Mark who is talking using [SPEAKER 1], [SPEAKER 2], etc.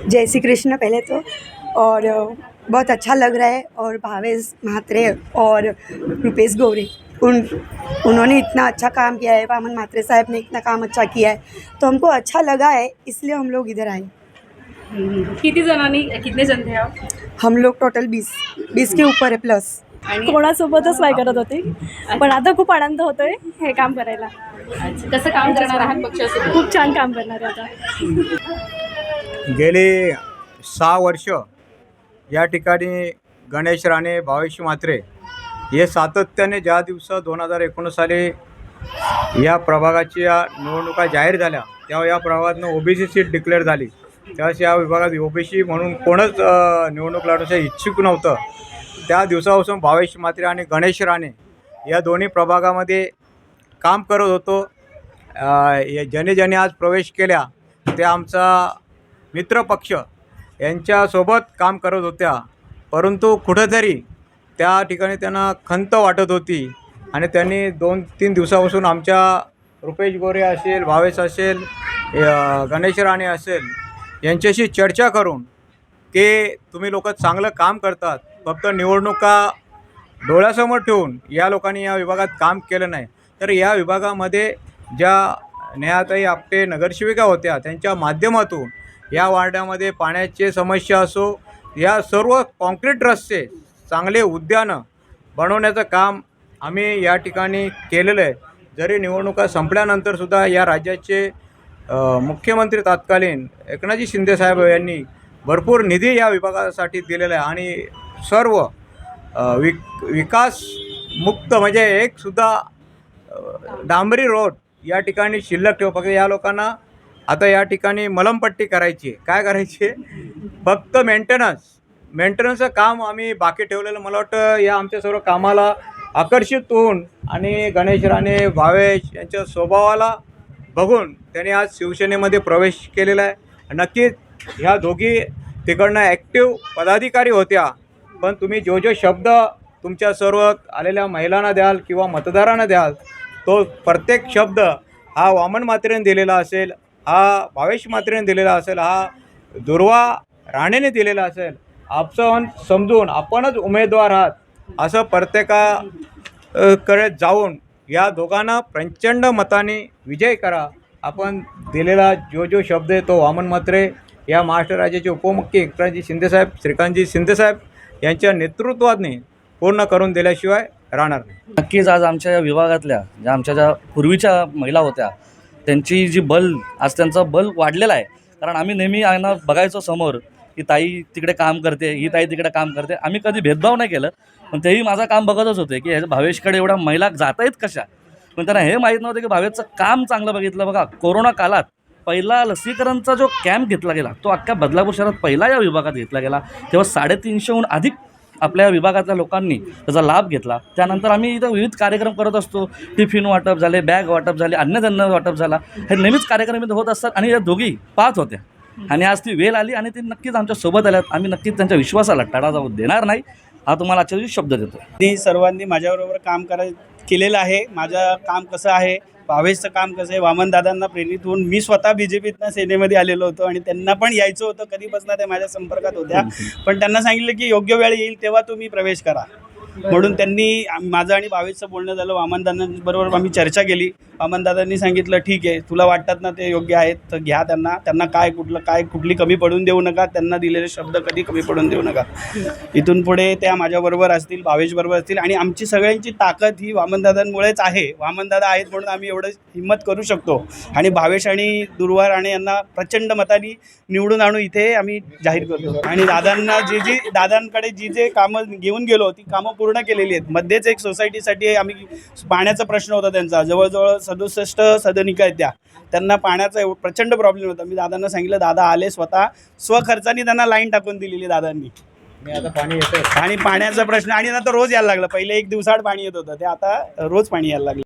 [SPEAKER 1] जय श्री कृष्ण पहले तो। और बहुत अच्छा लग रहा है और भावेश म्हात्रे और रुपेश गौरी उन उन्होंने इतना अच्छा काम किया है वामन म्हात्रे साहब ने इतना काम अच्छा किया है तो हमको अच्छा लगा है इसलिए हम लोग इधर आए।
[SPEAKER 2] किती जणांनी कितने जण थे आप?
[SPEAKER 1] हम लोग टोटल बीस बीस के ऊपर है प्लस।
[SPEAKER 2] आणि
[SPEAKER 3] कोणासोबतच नाही करत होती पण आता खूप आनंद होतोय हे काम करायला.
[SPEAKER 2] कसं काम करणार आहात पक्षासोबत
[SPEAKER 3] खूप छान काम करणार आहे आता.
[SPEAKER 4] गेली सहा वर्ष या ठिकाणी गणेश राणे भावेश म्हात्रे हे सातत्याने ज्या दिवसात दोन हजार एकोणीस साली या प्रभागाची या निवडणुका जाहीर झाल्या तेव्हा या प्रभागातनं ओबीसी सीट डिक्लेअर झाली. त्यावेळेस या विभागात ओबीसी म्हणून कोणच निवडणूक लढवण्याचं इच्छुक नव्हतं. त्या दिवसापासून भावेश म्हात्रे आणि गणेश राणे या दोन्ही प्रभागामध्ये काम करत होतो. ज्याने ज्याने आज प्रवेश केल्या ते आमचा मित्रपक्ष यांच्यासोबत काम करत होत्या. परंतु कुठंतरी त्या ठिकाणी त्यांना खंत वाटत होती आणि त्यांनी दोन तीन दिवसापासून आमच्या रुपेश गोरे असेल भावेश असेल गणेश राणे असेल यांच्याशी चर्चा करून की तुम्ही लोक चांगलं काम करतात फक्त निवडणुका डोळ्यासमोर ठेवून या लोकांनी या विभागात काम केलं नाही. तर या विभागामध्ये ज्या नेहाताई आपटे नगरसेविका होत्या त्यांच्या माध्यमातून या वार्डामध्ये पाण्याची समस्या असो या सर्व कॉन्क्रीट रस्ते चांगले उद्यानं बनवण्याचं काम आम्ही या ठिकाणी केलेलं आहे. जरी निवडणुका संपल्यानंतरसुद्धा या राज्याचे मुख्यमंत्री तत्कालीन एकनाथजी शिंदेसाहेब यांनी भरपूर निधी या विभागासाठी दिलेला आहे आणि सर्व विक विकास मुक्त म्हणजे एकसुद्धा डांबरी रोड या ठिकाणी शिल्लक ठेव फक्त या लोकांना आता या ठिकाणी मलमपट्टी करायची आहे. काय करायची आहे? फक्त मेंटेनन्स मेंटेनन्सचं काम आम्ही बाकी ठेवलेलं. मला वाटतं या आमच्या सर्व कामाला आकर्षित होऊन आणि गणेश राणे भावेश यांच्या स्वभावाला बघून त्यांनी आज शिवसेनेमध्ये प्रवेश केलेला आहे. नक्कीच ह्या दोघी तिकडनं ॲक्टिव्ह पदाधिकारी होत्या. पण तुम्ही जो जो शब्द तुमच्या सर्व आलेल्या महिलांना द्याल किंवा मतदारांना द्याल तो प्रत्येक शब्द हा वामन मात्रेने दिलेला असेल. हा भावेश मात्रेने दिलेला असेल हा दुर्वा राणेने दिलेला असेल आपण समजून आपणच उमेदवार आहात असं प्रत्येकाकडे जाऊन या दोघांना प्रचंड मताने विजय करा. आपण दिलेला जो जो शब्द आहे तो वामन मात्रे या महाराष्ट्र राज्याचे उपमुख्य एकनाथजी शिंदेसाहेब श्रीकांतजी शिंदेसाहेब यांच्या नेतृत्वाने पूर्ण करून दिल्याशिवाय राहणार नाही.
[SPEAKER 5] नक्कीच आज आमच्या या विभागातल्या ज्या आमच्या ज्या पूर्वीच्या महिला होत्या त्यांची जी बल आज त्यांचा बल वाढलेला आहे. कारण आम्ही नेहमी यांना बघायचो समोर की ताई तिकडे काम करते ही ताई तिकडे काम करते. आम्ही कधी भेदभाव नाही केलं पण तेही माझं काम बघतच होते की ह्याच्या भावेशकडे एवढ्या महिला जात आहेत कशा? पण त्यांना हे माहीत नव्हतं की भावेशचं काम चांगलं बघितलं. बघा कोरोना काळात पहिला लसीकरणचा जो कॅम्प घेतला गेला तो अख्ख्या बदलापूर शहरात पहिला या विभागात घेतला गेला. तेव्हा साडेतीनशेहून अधिक आपल्या विभागातल्या लोकांनी त्याचा लाभ घेतला. त्यानंतर आम्ही इथं विविध कार्यक्रम करत असतो. टिफिन वाटप झाले बॅग वाटप झाले अन्नधान्य वाटप झाला. हे नेहमीच कार्यक्रम इथं होत असतात आणि या दोघी पाहत होत्या. आणि आज ती वेळ आली आणि ती नक्कीच आमच्यासोबत आल्यात. आम्ही नक्कीच त्यांच्या विश्वासाला टाळा जाऊ देणार नाही. हा तुम्हाला आजच्या दिवशी शब्द देतो
[SPEAKER 6] मी सर्वांनी माझ्याबरोबर काम कराय केलेलं आहे. माझं काम कसं आहे भावेशचं काम कसं आहे वामनदादांना प्रेरित होऊन मी स्वतः बी जे पीतनं सेनेमध्ये आलेलो होतो आणि त्यांना पण यायचं होतं. कधीपासून त्या माझ्या संपर्कात होत्या. पण त्यांना सांगितलं की योग्य वेळ येईल तेव्हा तुम्ही प्रवेश करा. म्हणून त्यांनी माझं आणि भावेशचं बोलणं झालं वामनदादांबरोबर आम्ही चर्चा केली. वामनदादांनी सांगितलं ठीक आहे तुला वाटतात ना ते योग्य आहेत तर घ्या त्यांना. त्यांना काय कुठलं काय कुठली कमी पडून देऊ नका. त्यांना दिलेले शब्द कधी कमी पडून देऊ नका. इथून पुढे त्या माझ्याबरोबर असतील भावेशबरोबर असतील आणि आमची सगळ्यांची ताकद ही वामनदादांमुळेच आहे. वामनदादा आहेत म्हणून आम्ही एवढं हिंमत करू शकतो. आणि भावेश आणि दुर्वार आणि यांना प्रचंड मताने निवडून आणू इथे आम्ही जाहीर करतो. आणि दादांना जी जी दादांकडे जी जे कामं घेऊन गेलो ती कामं पूर्ण केलेली आहेत. मध्येच एक सोसायटीसाठी आम्ही पाण्याचा प्रश्न होता त्यांचा. जवळजवळ सदुसष्ट सदनिका आहेत त्या. त्यांना पाण्याचा एव प्रचंड प्रॉब्लेम होता. मी दादांना सांगितलं दादा आले स्वतः स्वखर्चाने त्यांना लाईन टाकून दिलेली दादांनी.
[SPEAKER 4] आता पाणी येतं
[SPEAKER 6] आणि पाण्याचा प्रश्न आणि आता रोज यायला लागला. पहिले एक दिवसाआड पाणी येत होतं. ते आता रोज पाणी यायला लागलं.